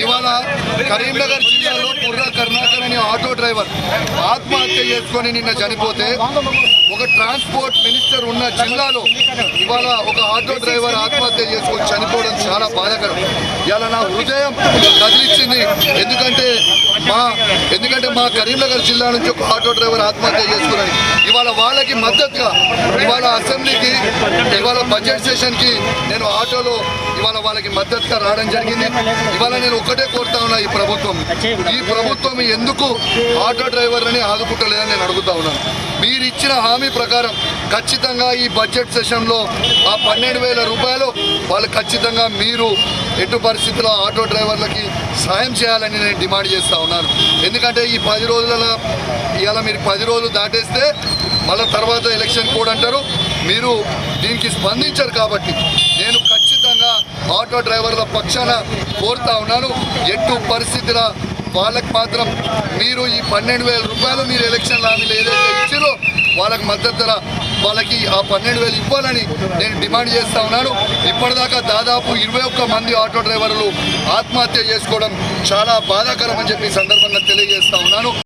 ఇవాళ కరీంనగర్ జిల్లాలో బుర్రా కర్ణాకర్ అనే ఆటో డ్రైవర్ ఆత్మహత్య చేసుకొని నిన్న చనిపోతే ఒక ట్రాన్స్పోర్ట్ మినిస్టర్ ఉన్న జిల్లాలో ఇవాళ ఒక ఆటో డ్రైవర్ ఆత్మహత్య చేసుకొని చనిపోవడం చాలా బాధాకరం. ఇవాళ నా హృదయం కదిలిచ్చింది. ఎందుకంటే మా ఎందుకంటే మా కరీంనగర్ జిల్లా నుంచి ఒక ఆటో డ్రైవర్ ఆత్మహత్య చేసుకున్నాడు. ఇవాళ వాళ్ళకి మద్దతుగా ఇవాళ అసెంబ్లీకి ఇవాళ బడ్జెట్ సెషన్కి నేను ఆటోలో ఇవాళ వాళ్ళకి మద్దతుగా రావడం జరిగింది. ఇవాళ నేను ఒకటే కోరుతా ఉన్నా ఈ ప్రభుత్వం. ఈ ప్రభుత్వం ఎందుకు ఆటో డ్రైవర్లని ఆదుకుంటలేదని నేను అడుగుతా ఉన్నాను మీరు ఇచ్చిన హామీ ప్రకారం ఖచ్చితంగా ఈ బడ్జెట్ సెషన్లో ఆ పన్నెండు వేల రూపాయలు వాళ్ళు ఖచ్చితంగా మీరు ఎటు పరిస్థితుల్లో ఆటో డ్రైవర్లకి సాయం చేయాలని నేను డిమాండ్ చేస్తూ ఉన్నాను. ఎందుకంటే ఈ పది రోజుల ఇవాళ మీరు పది రోజులు దాటేస్తే మళ్ళీ తర్వాత ఎలక్షన్ కోడ్ అంటారు మీరు దీనికి స్పందించారు కాబట్టి నేను ఖచ్చితంగా ఆటో డ్రైవర్ల పక్షాన కోరుతా ఉన్నాను. ఎటు పరిస్థితుల వాళ్ళకి మాత్రం మీరు ఈ పన్నెండు వేల రూపాయలు మీరు ఎలక్షన్ హామీలు ఏదైతే ఇచ్చారో వాళ్ళకి మద్దతు ధర వాళ్ళకి ఆ పన్నెండు వేలు ఇవ్వాలని నేను డిమాండ్ చేస్తా ఉన్నాను. ఇప్పటిదాకా దాదాపు ఇరవై ఒక్క మంది ఆటో డ్రైవర్లు ఆత్మహత్య చేసుకోవడం చాలా బాధాకరం అని చెప్పి సందర్భంగా తెలియజేస్తా ఉన్నాను.